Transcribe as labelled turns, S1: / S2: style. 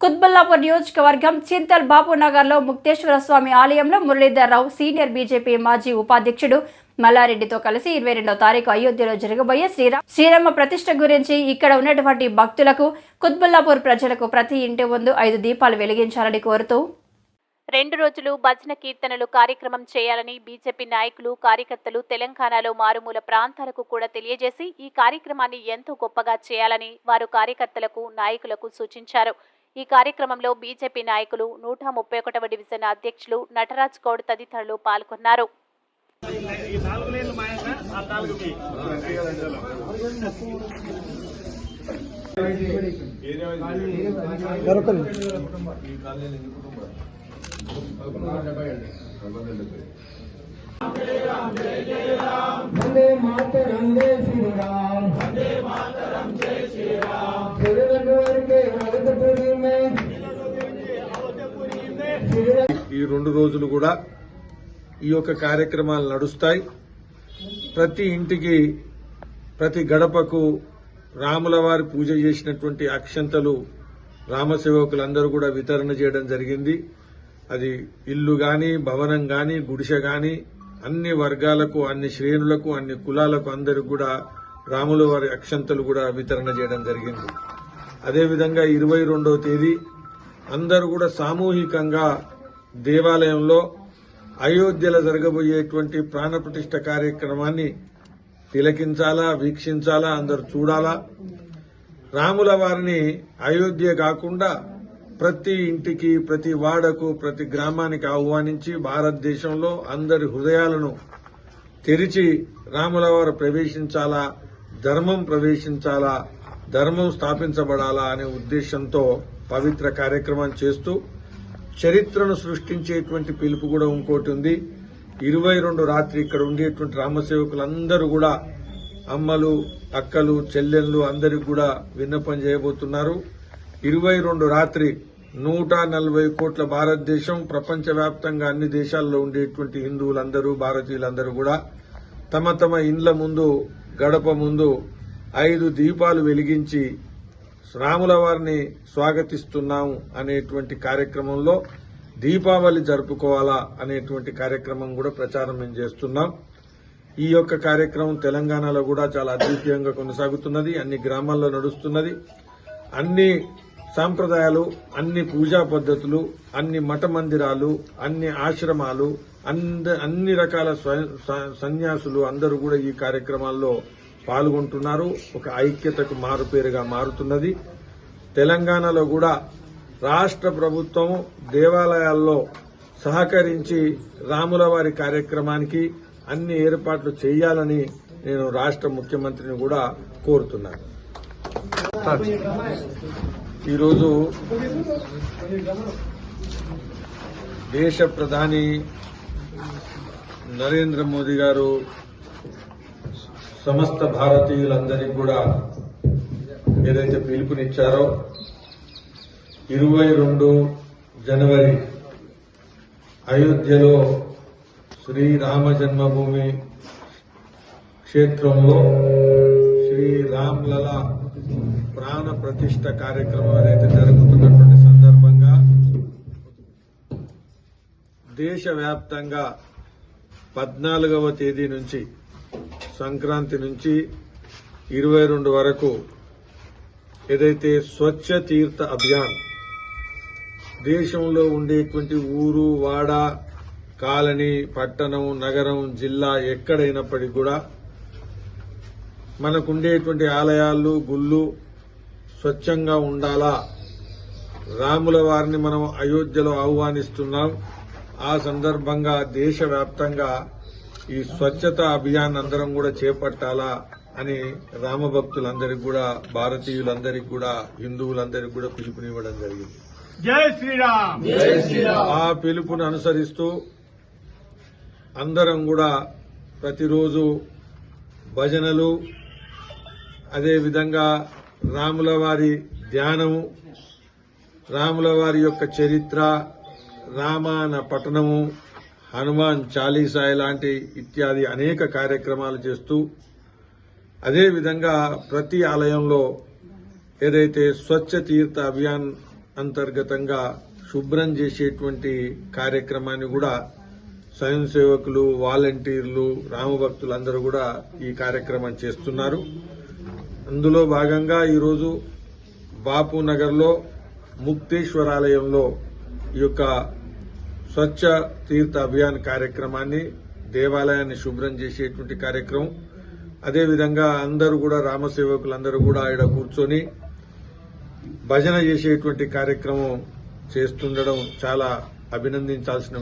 S1: కుత్బుల్లాపూర్ నియోజకవర్గం చింతల్ బాబు నగర్లో ముక్తేశ్వర స్వామి ఆలయంలో మురళీధర్రావు సీనియర్ బీజేపీ మాజీ ఉపాధ్యక్షుడు మల్లారెడ్డితో కలిసి ఇరవై రెండవ తారీఖు అయోధ్యలో జరగబోయే శ్రీరామ్ శ్రీరామ ప్రతిష్ట గురించి ఇక్కడ ఉన్నటువంటి భక్తులకు కుత్బుల్లాపూర్ ప్రజలకు ప్రతి ఇంటి ముందు ఐదు దీపాలు వెలిగించాలని కోరుతూ
S2: రెండు రోజులు భజన కీర్తనలు కార్యక్రమం చేయాలని బీజేపీ నాయకులు కార్యకర్తలు తెలంగాణలో మారుమూల ప్రాంతాలకు కూడా తెలియజేసి ఈ కార్యక్రమాన్ని ఎంతో గొప్పగా చేయాలని వారు కార్యకర్తలకు నాయకులకు సూచించారు. ఈ కార్యక్రమంలో బీజేపీ నాయకులు నూట ముప్పై ఒకటవ డివిజన్ అధ్యక్షులు నటరాజ్ గౌడ్ తదితరులు పాల్గొన్నారు.
S3: వందే మాత వందే శ్రీరామ్ వందే మాత
S4: ఈ రెండు రోజులు కూడా ఈ యొక్క కార్యక్రమాలు నడుస్తాయి. ప్రతి ఇంటికి ప్రతి గడపకు రాముల వారి పూజ చేసినటువంటి అక్షంతలు రామసేవకులందరూ కూడా వితరణ చేయడం జరిగింది. అది ఇల్లు గాని భవనం గాని గుడిసె గాని అన్ని వర్గాలకు అన్ని శ్రేణులకు అన్ని కులాలకు అందరికి కూడా రాముల వారి అక్షంతలు కూడా వితరణ చేయడం జరిగింది. అదేవిధంగా ఇరవై రెండవ తేదీ అందరూ కూడా సామూహికంగా దేవాలయంలో అయోధ్యలో జరగబోయేటువంటి ప్రాణప్రతిష్ఠ కార్యక్రమాన్ని తిలకించాలా వీక్షించాలా అందరు చూడాలా? రాముల వారిని అయోధ్య కాకుండా ప్రతి ఇంటికి ప్రతి వాడకు ప్రతి గ్రామానికి ఆహ్వానించి భారతదేశంలో అందరి హృదయాలను తెరిచి రాముల వారు ప్రవేశించాలా ధర్మం ప్రవేశించాలా ధర్మం స్థాపించబడాలా అనే ఉద్దేశంతో పవిత్ర కార్యక్రమం చేస్తూ చరిత్రను సృష్టించేటువంటి పిలుపు కూడా ఇంకోటి ఉంది. ఇరవై రెండు రాత్రి ఇక్కడ ఉండేటువంటి రామసేవకులందరూ కూడా అమ్మలు అక్కలు చెల్లెళ్ళు అందరికి కూడా విన్నపం చేయబోతున్నారు. ఇరవై రెండు రాత్రి నూట నలభై కోట్ల భారతదేశం ప్రపంచవ్యాప్తంగా అన్ని దేశాల్లో ఉండేటువంటి హిందువులందరూ భారతీయులందరూ కూడా తమ తమ ఇండ్ల ముందు గడప ముందు ఐదు దీపాలు వెలిగించి రాముల వారిని స్వాగతిస్తున్నాము అనేటువంటి కార్యక్రమంలో దీపావళి జరుపుకోవాలా అనేటువంటి కార్యక్రమం కూడా ప్రచారం మేము చేస్తున్నాం. ఈ యొక్క కార్యక్రమం తెలంగాణలో కూడా చాలా అద్వితీయంగా కొనసాగుతున్నది అన్ని గ్రామాల్లో నడుస్తున్నది. అన్ని సాంప్రదాయాలు అన్ని పూజా పద్ధతులు అన్ని మఠ మందిరాలు అన్ని ఆశ్రమాలు అంద అన్ని రకాల సన్యాసులు అందరూ కూడా ఈ కార్యక్రమాల్లో పాల్గొంటున్నారు. ఒక ఐక్యతకు మారుపేరుగా మారుతున్నది. తెలంగాణలో కూడా రాష్ట్ర ప్రభుత్వం దేవాలయాల్లో సహకరించి రాముల వారి కార్యక్రమానికి అన్ని ఏర్పాట్లు చేయాలని నేను రాష్ట్ర ముఖ్యమంత్రిని కూడా కోరుతున్నాను. ఈరోజు దేశ ప్రధాని నరేంద్ర మోదీ గారు సమస్త భారతీయులందరికీ కూడా ఏదైతే పిలుపునిచ్చారో ఇరవై రెండు జనవరి అయోధ్యలో శ్రీరామ జన్మభూమి క్షేత్రంలో శ్రీరామ్లల ప్రాణ ప్రతిష్ట కార్యక్రమం అనేది జరుగుతున్నటువంటి సందర్భంగా దేశవ్యాప్తంగా పద్నాలుగవ తేదీ నుంచి సంక్రాంతి నుంచి ఇరవై రెండు వరకు ఏదైతే స్వచ్ఛ తీర్థ అభియాన్ దేశంలో ఉండేటువంటి ఊరు వాడ కాలనీ పట్టణం నగరం జిల్లా ఎక్కడైనప్పటికీ కూడా మనకుండేటువంటి ఆలయాలు గుళ్ళు స్వచ్ఛంగా ఉండాలా? రాముల వారిని మనం అయోధ్యలో ఆహ్వానిస్తున్నాం. ఆ సందర్భంగా దేశవ్యాప్తంగా ఈ స్వచ్ఛత అభియాన్ అందరం కూడా చేపట్టాలా అని రామభక్తులందరికీ కూడా భారతీయులందరికీ కూడా హిందువులందరికీ కూడా పిలుపునివ్వడం జరిగింది.
S5: జై శ్రీరామ్!
S4: ఆ పిలుపును అనుసరిస్తూ అందరం కూడా ప్రతిరోజు భజనలు అదేవిధంగా రాముల వారి ధ్యానము రాముల వారి యొక్క చరిత్ర రామాయణ పఠనము హనుమాన్ చాలీసా ఇలాంటి ఇత్యాది అనేక కార్యక్రమాలు చేస్తూ అదేవిధంగా ప్రతి ఆలయంలో ఏదైతే స్వచ్ఛ తీర్థ అభియాన్ అంతర్గతంగా శుభ్రం చేసేటువంటి కార్యక్రమాన్ని కూడా స్వయం సేవకులు వాలంటీర్లు రామభక్తులు అందరూ కూడా ఈ కార్యక్రమం చేస్తున్నారు. అందులో భాగంగా ఈరోజు బాపు నగర్లో ముక్తేశ్వరాలయంలో ఈ యొక్క స్వచ్ఛ తీర్థ అభియాన్ కార్యక్రమాన్ని దేవాలయాన్ని శుభ్రం చేసేటువంటి కార్యక్రమం. అదేవిధంగా అందరూ కూడా రామసేవకులందరూ కూడా ఆడ కూర్చొని భజన చేసేటువంటి కార్యక్రమం చేస్తుండడం చాలా అభినందించాల్సిన